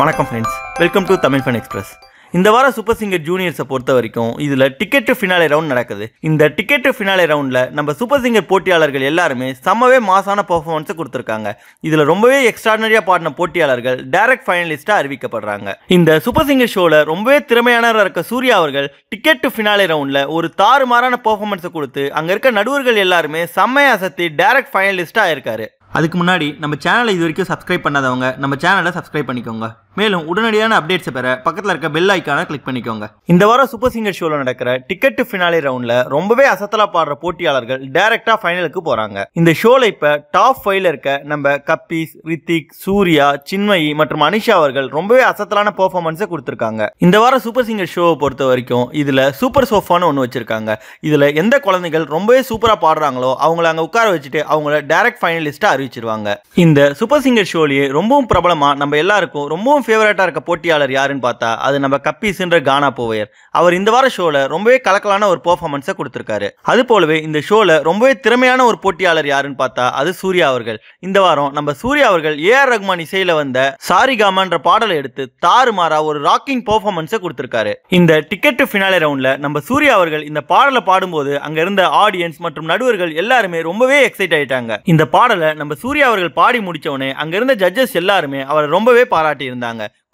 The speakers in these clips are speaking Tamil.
வணக்கம் friends welcome to Tamil fun express இந்த வாரம் சூப்பர் சிங்கர் ஜூனியர்ஸை பொறுத்த வரைக்கும் இதில் டிக்கெட் டு ஃபினாலே ரவுண்ட் நடக்குது. இந்த டிக்கெட் டு ஃபினாலே ரவுண்டில் நம்ம சூப்பர் சிங்கர் போட்டியாளர்கள் எல்லாருமே செம்மவே மாசான பர்ஃபார்மன்ஸை கொடுத்துருக்காங்க. இதில் ரொம்பவே எக்ஸ்ட்ராடனரியாக பாடின போட்டியாளர்கள் டைரக்ட் ஃபைனலிஸ்ட்டாக அறிவிக்கப்படுறாங்க. இந்த சூப்பர் சிங்கர் ஷோவில் ரொம்பவே திறமையானவராக இருக்க சூர்யா அவர்கள் டிக்கெட் டு ஃபினாலே ரவுண்டில் ஒரு தாறுமாறான பெர்ஃபார்மன்ஸை கொடுத்து அங்கே இருக்க நடுவர்கள் எல்லாருமே செம்மையை அசத்தி டைரக்ட் ஃபைனலிஸ்ட்டாக இருக்காரு. அதுக்கு முன்னாடி நம்ம சேனலை இது வரைக்கும் சப்ஸ்கிரைப் பண்ணாதவங்க நம்ம சேனலை சப்ஸ்கிரைப் பண்ணிக்கோங்க. மேலும் உடனடியான அப்டேட்ஸை பெற பக்கத்தில் இருக்க பெல் ஐக்கானை கிளிக் பண்ணிக்கோங்க. இந்த வாரம் சூப்பர் சிங்கர் ஷோவில் நடக்கிற டிக்கெட் டு ஃபினாலே ரவுண்டில் ரொம்பவே அசத்தலா பாடுற போட்டியாளர்கள் டைரக்டா ஃபைனலுக்கு போகிறாங்க இந்த ஷோவில் இப்போ டாப் ஃபைவ்ல இருக்க நம்ம கப்பீஸ் ரித்திக் சூர்யா சின்மயி மற்றும் அனிஷா அவர்கள் ரொம்பவே அசத்தலான பெர்ஃபார்மன்ஸை கொடுத்துருக்காங்க. இந்த வாரம் சூப்பர் சிங்கர் ஷோவை பொறுத்த வரைக்கும் இதில் சூப்பர் சோஃபான்னு ஒன்று வச்சுருக்காங்க. இதில் எந்த குழந்தைகள் ரொம்பவே சூப்பராக பாடுறாங்களோ அவங்கள அங்கே உட்கார வச்சுட்டு அவங்கள டைரக்ட் ஃபைனலிஸ்டா அறிவிச்சிருவாங்க இந்த சூப்பர் சிங்கர் ஷோலயே ரொம்பவும் பிரபலமா நம்ம எல்லாருக்கும் ரொம்பவும் ஃபேவரட்டா இருக்க போட்டியாளர் யாருன்னு பார்த்தா அது நம்ம கப்பீஸ்ன்ற கானா போவையர். அவர் இந்த வார ஷோல ரொம்பவே கலக்கலான ஒரு பெர்ஃபார்மன்ஸை கொடுத்திருக்காரு. அது போலவே இந்த ஷோல ரொம்பவே திறமையான ஒரு போட்டியாளர் யாருன்னு பார்த்தா அது சூர்யா அவர்கள். இந்த வாரம் நம்ம சூர்யா அவர்கள் ஏஆர் ரஹ்மான் இசையில வந்த சாரிகாமான்ற பாடலை எடுத்து தாறுமாறா ஒரு ராக்கிங் பெர்ஃபார்மன்ஸை கொடுத்திருக்காரு. இந்த டிக்கெட் டு ஃபினாலே ரவுண்ட்ல நம்ம சூர்யா அவர்கள் இந்த பாடலை பாடும்போது அங்க இருந்த ஆடியன்ஸ் மற்றும் நடுவர்கள் எல்லாருமே ரொம்பவே எக்ஸைட் ஆயிட்டாங்க. இந்த பாடலை நம்ம சூர்யா அவர்கள் பாடி முடிச்ச உடனே இருந்த ஜட்ஜஸ் எல்லாருமே அவரை ரொம்பவே பாராட்டி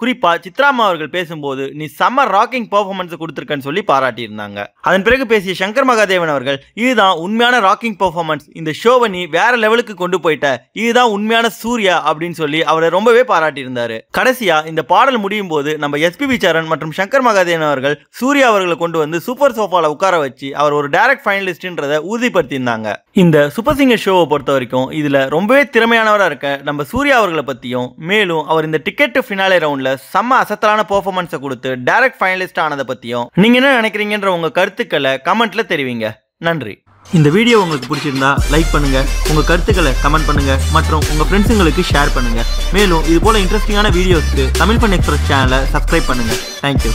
குறிப்பாக சித்ராமா அவர்கள் பேசும்போது நீ செம்ம ராக்கிங் பெர்ஃபார்மன்ஸ் கொடுத்துருக்கன்னு சொல்லி பாராட்டியிருந்தாங்க. அதன் பிறகு பேசிய சங்கர் மகாதேவன் அவர்கள் இதுதான் உண்மையான ராக்கிங் பெர்ஃபார்மன்ஸ் இந்த ஷோவை நீ வேற லெவலுக்கு கொண்டு போயிட்ட. இதுதான் உண்மையான சூர்யா அப்படின்னு சொல்லி அவரை ரொம்பவே பாராட்டியிருந்தாரு. கடைசியா இந்த பாடல் முடியும் போது நம்ம எஸ்பிபி சரண் மற்றும் சங்கர் மகாதேவன் அவர்கள் சூர்யா அவர்களை கொண்டு வந்து சூப்பர் சோஃபாவில் உட்கார வச்சு அவர் ஒரு டைரக்ட் ஃபைனலிஸ்ட்ன்றதை உறுதிப்படுத்தியிருந்தாங்க. இந்த சூப்பர் சிங்கர் ஷோவை பொறுத்த வரைக்கும் இதில் ரொம்பவே திறமையானவராக இருக்க நம்ம சூர்யா அவர்களை பற்றியும் மேலும் அவர் இந்த டிக்கெட்டு ஃபினாலே ரவுண்ட் செம்ம அசத்தலான பெர்ஃபார்மன்ஸை கொடுத்து டைரக்ட் ஃபைனலிஸ்ட் ஆனதை பற்றியும் நீங்க என்ன நினைக்கிறீங்கன்ற உங்க கருத்துக்களை கமெண்ட்ல தெரிவிங்க. நன்றி. இந்த வீடியோ உங்களுக்கு பிடிச்சிருந்தா லைக் பண்ணுங்க உங்க கருத்துக்களை கமெண்ட் பண்ணுங்க மற்றும் உங்க ஃப்ரெண்ட்ஸுங்களுக்கு ஷேர் பண்ணுங்க. மேலும் இது போல இன்ட்ரெஸ்டிங்கான வீடியோஸ்க்கு தமிழ் பண் எக்ஸ்பிரஸ் சேனலை சப்ஸ்கிரைப் பண்ணுங்க. தேங்க்யூ